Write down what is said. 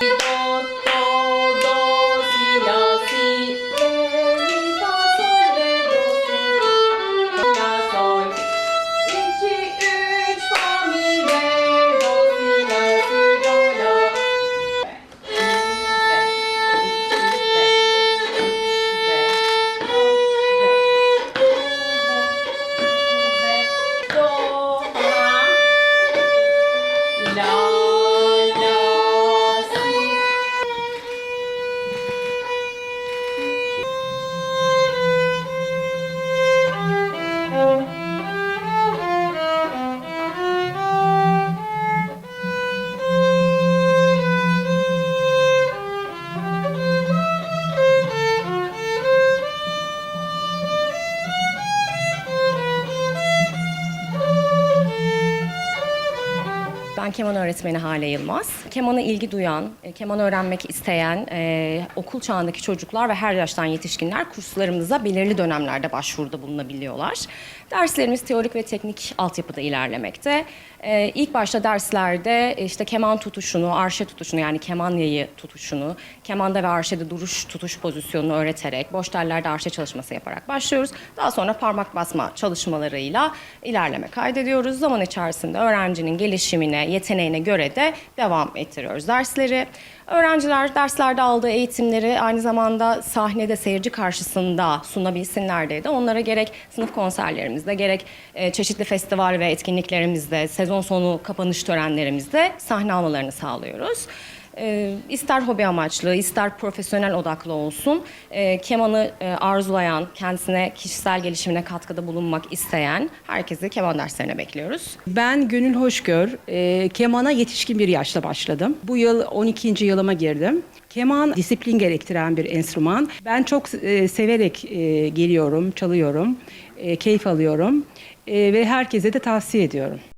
Thank you. Ben keman öğretmeni Hale Yılmaz. Kemana ilgi duyan, e, keman öğrenmek isteyen e, okul çağındaki çocuklar ve her yaştan yetişkinler kurslarımıza belirli dönemlerde başvuruda bulunabiliyorlar. Derslerimiz teorik ve teknik altyapıda ilerlemekte. E, ilk başta derslerde e, işte keman tutuşunu, arşe tutuşunu yani keman yayı tutuşunu, kemanda ve arşede duruş tutuş pozisyonunu öğreterek, boş tellerde arşe çalışması yaparak başlıyoruz. Daha sonra parmak basma çalışmalarıyla ilerleme kaydediyoruz. Zaman içerisinde öğrencinin gelişimine, yeteneğine göre de devam ettiriyoruz dersleri. Öğrenciler derslerde aldığı eğitimleri aynı zamanda sahnede seyirci karşısında sunabilsinler diye de onlara gerek sınıf konserlerimizde gerek e, çeşitli festival ve etkinliklerimizde, sezon sonu kapanış törenlerimizde sahne almalarını sağlıyoruz. E, ister hobi amaçlı, ister profesyonel odaklı olsun, e, kemanı e, arzulayan, kendisine kişisel gelişimine katkıda bulunmak isteyen herkesi keman derslerine bekliyoruz. Ben Gönül Hoşgör. E, kemana yetişkin bir yaşta başladım. Bu yıl 12. yılıma girdim. Keman disiplin gerektiren bir enstrüman. Ben çok e, severek e, geliyorum, çalıyorum, e, keyif alıyorum E, ve herkese de tavsiye ediyorum.